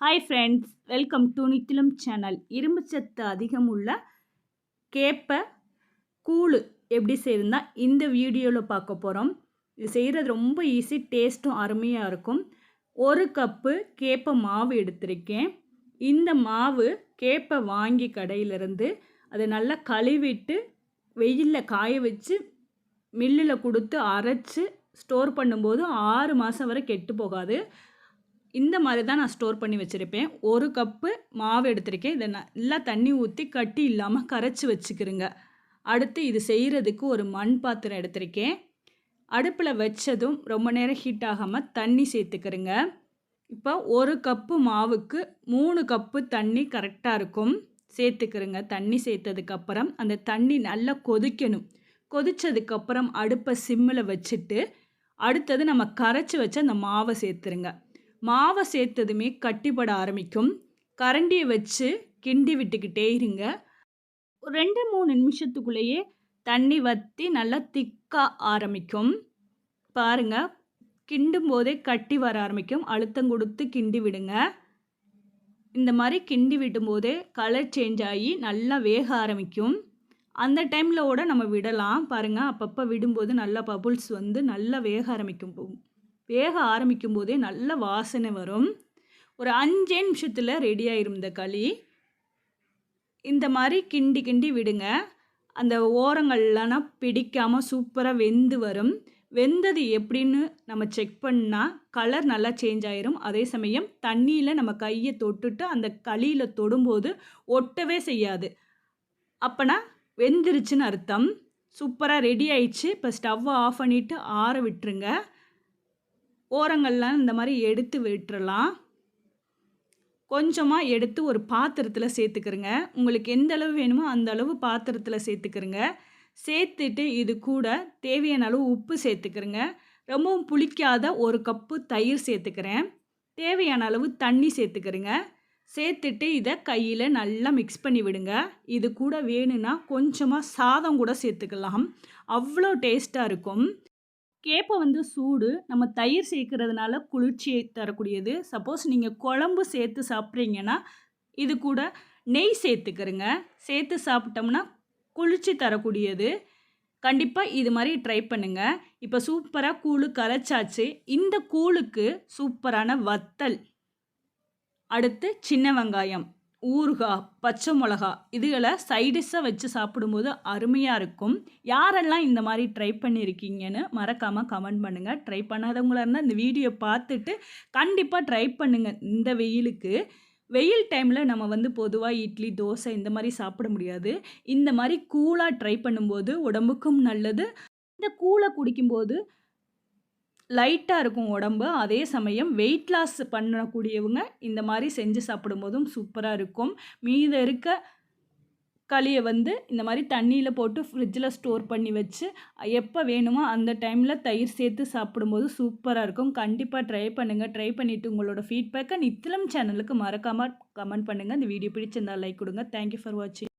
Hi friends welcome to Nithilam channel இரும்பு சத்து அதிகம் உள்ள கேப்பை கூழு எப்படி செய்யுதுன்னா இந்த வீடியோவில் பார்க்க போகிறோம் இது செய்கிறது ரொம்ப ஈஸி டேஸ்ட்டும் அருமையாக இருக்கும். ஒரு கப்பு கேப்பை மாவு எடுத்திருக்கேன். இந்த மாவு கேப்பை வாங்கி கடையிலிருந்து அதை நல்லா கழுவிட்டு வெயிலில் காய வச்சு மில்லில் கொடுத்து அரைச்சி ஸ்டோர் பண்ணும்போது ஆறு மாதம் வரை கெட்டு போகாது. இந்த மாதிரி தான் நான் ஸ்டோர் பண்ணி வச்சுருப்பேன். ஒரு கப்பு மாவு எடுத்திருக்கேன். இதை நல்லா தண்ணி ஊற்றி கட்டி இல்லாமல் கரைச்சி வச்சுக்கிறேங்க அடுத்து இது செய்கிறதுக்கு ஒரு மண் பாத்திரம் எடுத்திருக்கேன். அடுப்பில் வச்சதும் ரொம்ப நேரம் ஹீட் ஆகாமல் தண்ணி சேர்த்துக்கிறேங்க இப்போ ஒரு கப்பு மாவுக்கு மூணு கப்பு தண்ணி கரெக்டாக இருக்கும். சேர்த்துக்கிறேங்க தண்ணி சேர்த்ததுக்கப்புறம் அந்த தண்ணி நல்லா கொதிக்கணும். கொதித்ததுக்கப்புறம் அடுப்பை சிம்மில் வச்சுட்டு அடுத்தது நம்ம கரைச்சி வச்சு அந்த மாவை சேர்த்துருங்க. மாவை சேர்த்ததுமே கட்டிப்பட ஆரம்பிக்கும். கரண்டியை வச்சு கிண்டி விட்டுக்கிட்டே இருங்க. ஒரு ரெண்டு மூணு நிமிஷத்துக்குள்ளேயே தண்ணி வற்றி நல்லா திக்காக ஆரம்பிக்கும். பாருங்க கிண்டும் போதே கட்டி வர ஆரம்பிக்கும். அழுத்தம் கொடுத்து கிண்டி விடுங்க. இந்த மாதிரி கிண்டி விடும்போதே கலர் சேஞ்ச் ஆகி நல்லா வேக ஆரம்பிக்கும். அந்த டைமில் கூட நம்ம விடலாம். பாருங்கள் அப்பப்போ விடும்போது நல்லா பபுள்ஸ் வந்து நல்லா வேக ஆரம்பிக்கும். வேக ஆரம்பிக்கும் போதே நல்ல வாசனை வரும். ஒரு அஞ்சே நிமிஷத்தில் ரெடி இந்த களி. இந்த மாதிரி கிண்டி கிண்டி விடுங்க. அந்த ஓரங்கள்லாம் பிடிக்காமல் சூப்பராக வெந்து வரும். வெந்தது எப்படின்னு நம்ம செக் பண்ணால் கலர் நல்லா சேஞ்ச் ஆயிரும். அதே சமயம் தண்ணியில் நம்ம கையை தொட்டுட்டு அந்த களியில் தொடும்போது ஒட்டவே செய்யாது. அப்போனா வெந்துருச்சுன்னு அர்த்தம். சூப்பராக ரெடி ஆயிடுச்சு. இப்போ ஸ்டவ்வை ஆஃப் பண்ணிவிட்டு ஆற விட்டுருங்க. ஓரங்கள்லாம் இந்த மாதிரி எடுத்து விட்டுறலாம். கொஞ்சமாக எடுத்து ஒரு பாத்திரத்தில் சேர்த்துக்கிறங்க உங்களுக்கு எந்த அளவு வேணுமோ அந்த அளவு பாத்திரத்தில் சேர்த்துக்கிறங்க சேர்த்துட்டு இது கூட தேவையான அளவு உப்பு சேர்த்துக்கிறங்க ரொம்பவும் புளிக்காத ஒரு கப்பு தயிர் சேர்த்துக்கிறேன். தேவையான அளவு தண்ணி சேர்த்துக்கிறேங்க சேர்த்துட்டு இதை கையில் நல்லா மிக்ஸ் பண்ணி விடுங்க. இது கூட வேணும்னா கொஞ்சமாக சாதம் கூட சேர்த்துக்கலாம். அவ்வளோ டேஸ்ட்டாக இருக்கும். கேப்பை வந்து சூடு நம்ம தயிர் சேர்க்கறதுனால குளிர்ச்சியை தரக்கூடியது. சப்போஸ் நீங்கள் குழம்பு சேர்த்து சாப்பிட்றீங்கன்னா இது கூட நெய் சேர்த்துக்கிறங்க. சேர்த்து சாப்பிட்டோம்னா குளிர்ச்சி தரக்கூடியது. கண்டிப்பாக இது மாதிரி ட்ரை பண்ணுங்கள் இப்போ சூப்பராக கூழு கரைச்சாச்சு. இந்த கூழுக்கு சூப்பரான வத்தல். அடுத்து சின்ன வெங்காயம். ஊறுகாய் பச்சை மிளகா இதுகளை சைடிஷாக வச்சு சாப்பிடும்போது அருமையாக இருக்கும். யாரெல்லாம் இந்த மாதிரி ட்ரை பண்ணியிருக்கீங்கன்னு மறக்காமல் கமெண்ட் பண்ணுங்கள் ட்ரை பண்ணாதவங்களாக இருந்தால் இந்த வீடியோ பார்த்துட்டு கண்டிப்பாக ட்ரை பண்ணுங்கள் இந்த வெயிலுக்கு. வெயில் டைமில் நம்ம வந்து பொதுவாக இட்லி தோசை இந்த மாதிரி சாப்பிட முடியாது. இந்த மாதிரி கூலாக ட்ரை பண்ணும்போது உடம்புக்கும் நல்லது. இந்த கூலை குடிக்கும்போது லைட்டாக இருக்கும் உடம்பு அதே சமயம் வெயிட் லாஸ் பண்ணக்கூடியவங்க இந்த மாதிரி செஞ்சு சாப்பிடும்போதும் சூப்பராக இருக்கும். மீத இருக்க களியை வந்து இந்த மாதிரி தண்ணியில் போட்டு ஃப்ரிட்ஜில் ஸ்டோர் பண்ணி வச்சு எப்போ வேணுமோ அந்த டைமில் தயிர் சேர்த்து சாப்பிடும்போது சூப்பராக இருக்கும். கண்டிப்பாக ட்ரை பண்ணுங்கள் ட்ரை பண்ணிவிட்டு உங்களோட ஃபீட்பேக்கை நித்திலம் சேனலுக்கு மறக்காமல் கமெண்ட் பண்ணுங்கள் இந்த வீடியோ பிடிச்சிருந்தால் லைக் கொடுங்க. தேங்க்யூ ஃபார் வாட்சிங்